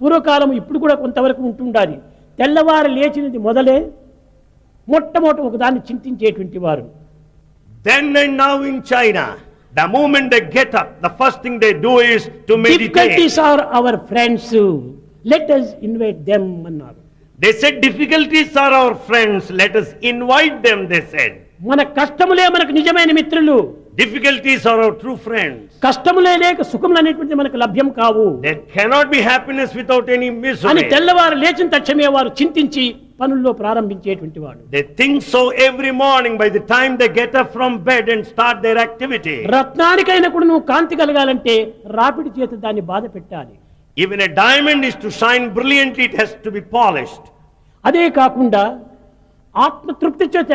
పూర్వకాలం ఇప్పుడు కూడా కొంతవరకు ఉంటుండాలి తెల్లవారు లేచినది మొదలే మొట్టమొదటి ఒకదాన్ని చింతించేటువంటి వారు Then and now in China, the moment they get up, the first thing they do is to meditate. Difficulties are our friends let us invite them అన్నారు They said difficulties are our friends, let us invite them, they said. మన కష్టములే మనకు నిజమైన మిత్రులు difficulties are our true friends కష్టములే లేక సుఖం అనేటువంటి మనకు లభ్యం కావు. There cannot be happiness without any miss తెల్లవారు లేచిన తక్షణమే వారు చింతించి పనుల్లో ప్రారంభించేటువంటి వాడు. They think so every morning by the time they get up from bed and start their activity రత్నానికైన కూడా నువ్వు కాంతి కలగాలంటే రాపిడి చేత దాన్ని బాధ పెట్టాలి. Even a diamond is to shine brilliant it has to be polished అదే కాకుండా ఆత్మ తృప్తి చేత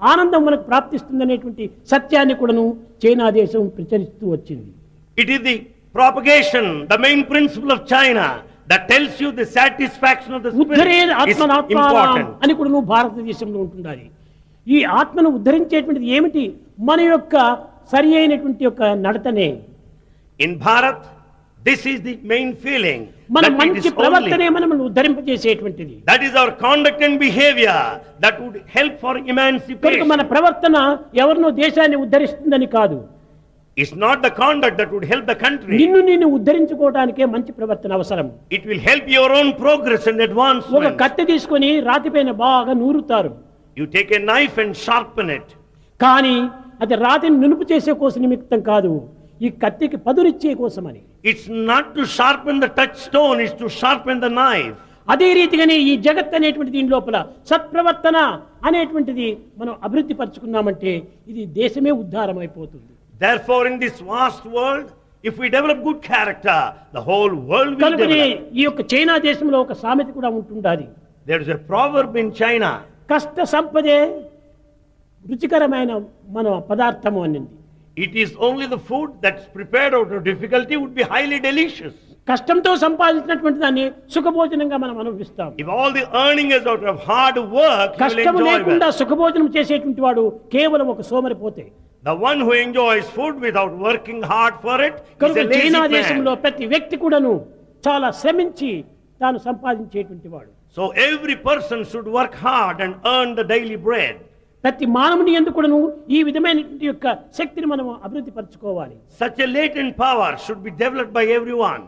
ఆనందం మనకు ప్రాప్తిస్తుందనేటువంటి సత్యాన్ని కూడాను చైనా దేశం ప్రచరిస్తూ వచ్చింది. Is the propagation, the main principle of China that tells you the satisfaction of the spirit ఉద్ధరేది important. అని కూడా నువ్వు భారతదేశంలో ఉంటుండాలి. ఈ ఆత్మను ఉద్ధరించేటువంటిది ఏమిటి? మన యొక్క సరి అయినటువంటి యొక్క నడతనే. In Bharat, this is the main feeling. మన మంచి ప్రవర్తనే మనల్ని ఉద్ధరింపజేసేటువంటిది that is our conduct and behavior that would help for కనుక emancipation. మన ప్రవర్తన ఎవరినో దేశాన్ని ఉద్ధరిస్తుందని కాదు It's not the conduct that would help the country. నిన్ను నిన్ను ఉద్ధరించుకోవడానికే మంచి ప్రవర్తన అవసరం It will help your own progress and ఒక advancement. కత్తి తీసుకొని రాతిపైన బాగా నూరుతారు You take a knife and sharpen it. కానీ అది రాతిని నునుపు చేసే కోసం నిమిత్తం కాదు ఈ కత్తికి పదును ఇచ్చే కోసమని. It's not to sharp in the touch stone it's to sharp in the knife అదే రీతిగానే ఈ జగత్ అనేటువంటి దీని లోపల సత్ప్రవర్తన అనేటువంటిది మనం అభివృద్ధి పరుచుకున్నామంటే ఇది దేశమే ఉద్ధారం అయిపోతుంది. There in this vast world if we develop good character the whole world ఈ యొక్క చైనా దేశంలో ఒక సామెత కూడా ఉంటుండాలి there is a proverb in China కష్ట సంపదే రుచికరమైన మన పదార్థము అనింది. It is only the food that's prepared out of difficulty would be highly delicious. కష్టంతో సంపాదించినటువంటి దాన్ని సుఖభోజనంగా మనం అనుభవిస్తాం If all the earning is out of hard work, you will కష్టము enjoy లేకుండా well. సుఖభోజనం చేసేటువంటి వాడు కేవలం ఒక సోమరిపోతే The one who enjoys food without working hard for it is కనుక a lazy చైనా దేశంలో man. ప్రతి వ్యక్తి కూడాను చాలా శ్రమించి తాను సంపాదించేటువంటి వాడు So every person should work hard and earn the daily bread. ప్రతి మానవుని ఎందుకు కూడాను ఈ విధమైన యొక్క శక్తిని మనం అభివృద్ధి పరచుకోవాలి. Such a late latent power should be developed by every everyone